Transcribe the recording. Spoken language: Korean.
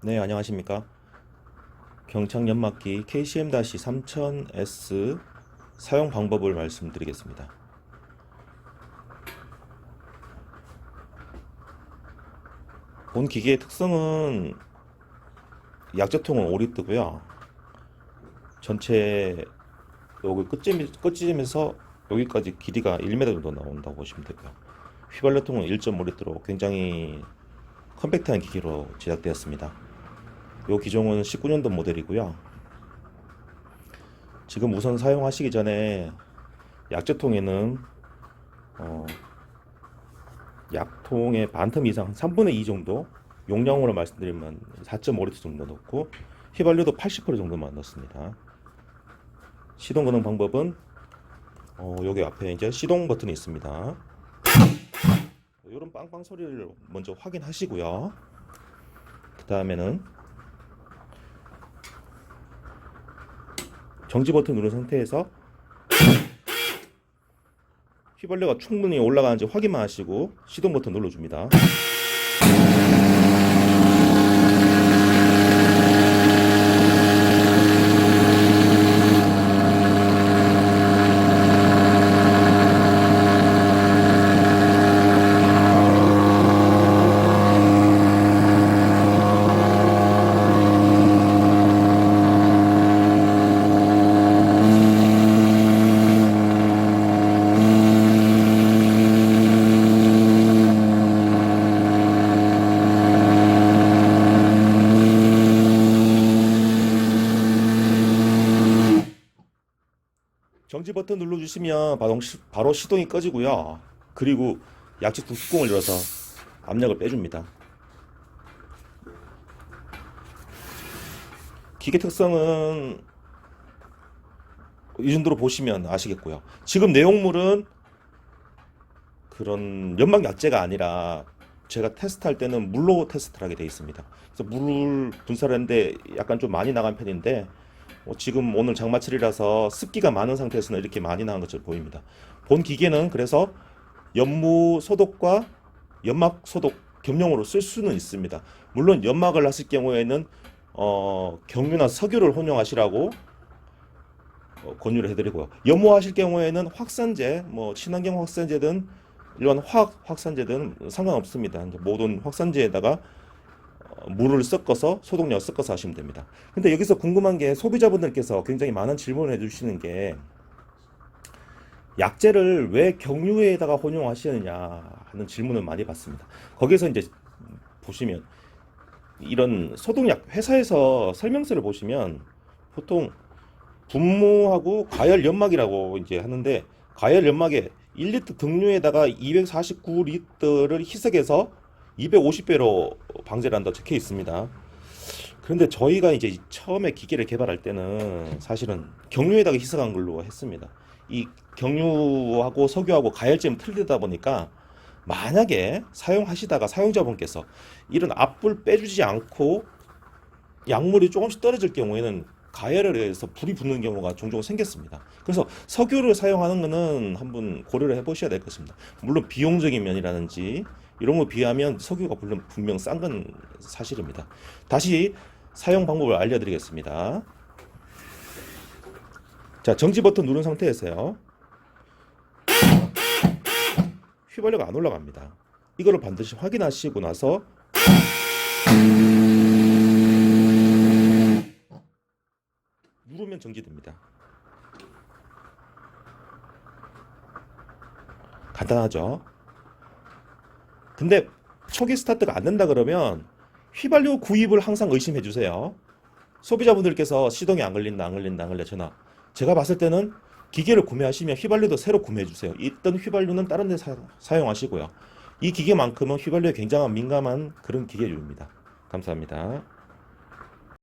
네, 안녕하십니까. 경창 연막기 KCM-3000S 사용 방법을 말씀드리겠습니다. 본 기계의 특성은 약재통은 오리 뜨고요. 전체 여기 끝쯤, 끝지점에서 여기까지 길이가 1m 정도 나온다고 보시면 되고요. 휘발유통은 1.5리터로 굉장히 컴팩트한 기계로 제작되었습니다. 이 기종은 19년도 모델이고요. 지금 우선 사용하시기 전에 약재통에는 어, 약통의 반틈 이상 3분의 2 정도 용량으로 말씀드리면 4.5리터 정도 넣고 휘발유도 80% 정도만 넣습니다. 시동 거는 방법은 어, 여기 앞에 이제 시동 버튼이 있습니다. 이런 빵빵 소리를 먼저 확인하시고요. 그 다음에는 정지 버튼 누른 상태에서 휘발유가 충분히 올라가는지 확인만 하시고 시동 버튼 눌러줍니다. 정지 버튼 눌러주시면 바로, 시, 바로 시동이 꺼지고요. 그리고 약지 두 뚜껑을 열어서 압력을 빼줍니다. 기계 특성은 이 정도로 보시면 아시겠고요. 지금 내용물은 그런 연막 약재가 아니라 제가 테스트할 때는 물로 테스트를 하게 되어 있습니다. 그래서 물을 분사하는데 약간 좀 많이 나간 편인데 어, 지금 오늘 장마철이라서 습기가 많은 상태에서는 이렇게 많이 나간 것처럼 보입니다. 본 기계는 그래서 연무 소독과 연막 소독 겸용으로 쓸 수는 있습니다. 물론 연막을 하실 경우에는 어, 경유나 석유를 혼용하시라고 어, 권유를 해드리고요. 연무하실 경우에는 확산제, 뭐 친환경 확산제든 일반 화학 확산제든 상관없습니다. 모든 확산제에다가 어, 물을 섞어서 소독약 섞어서 하시면 됩니다. 근데 여기서 궁금한 게 소비자분들께서 굉장히 많은 질문을 해주시는 게 약재를 왜 경유에다가 혼용하시느냐 하는 질문을 많이 받습니다. 거기서 이제 보시면 이런 소독약 회사에서 설명서를 보시면 보통 분무하고 가열 연막이라고 이제 하는데 가열 연막에 1리터 등류에다가 249리터를 희석해서 250배로 방제를 한다 적혀 있습니다. 그런데 저희가 이제 처음에 기계를 개발할 때는 사실은 경유에다가 희석한 걸로 했습니다. 이 경유하고 석유하고 가열점이 틀리다 보니까 만약에 사용하시다가 사용자분께서 이런 앞불 빼주지 않고 약물이 조금씩 떨어질 경우에는 가열에 의해서 불이 붙는 경우가 종종 생겼습니다. 그래서 석유를 사용하는 것은 한번 고려를 해보셔야 될 것입니다. 물론 비용적인 면이라든지 이런 거 비하면 석유가 물론 분명 싼 건 사실입니다. 다시 사용 방법을 알려드리겠습니다. 자, 정지 버튼 누른 상태에서요. 휘발유가 안 올라갑니다. 이거를 반드시 확인하시고 나서 누르면 정지됩니다. 간단하죠? 근데 초기 스타트가 안 된다 그러면 휘발유 구입을 항상 의심해 주세요. 소비자분들께서 시동이 안 걸린다, 안 걸린다, 안 걸려 전화. 제가 봤을 때는 기계를 구매하시면 휘발유도 새로 구매해 주세요. 있던 휘발유는 다른 데 사, 사용하시고요. 이 기계만큼은 휘발유에 굉장한 민감한 그런 기계류입니다. 감사합니다.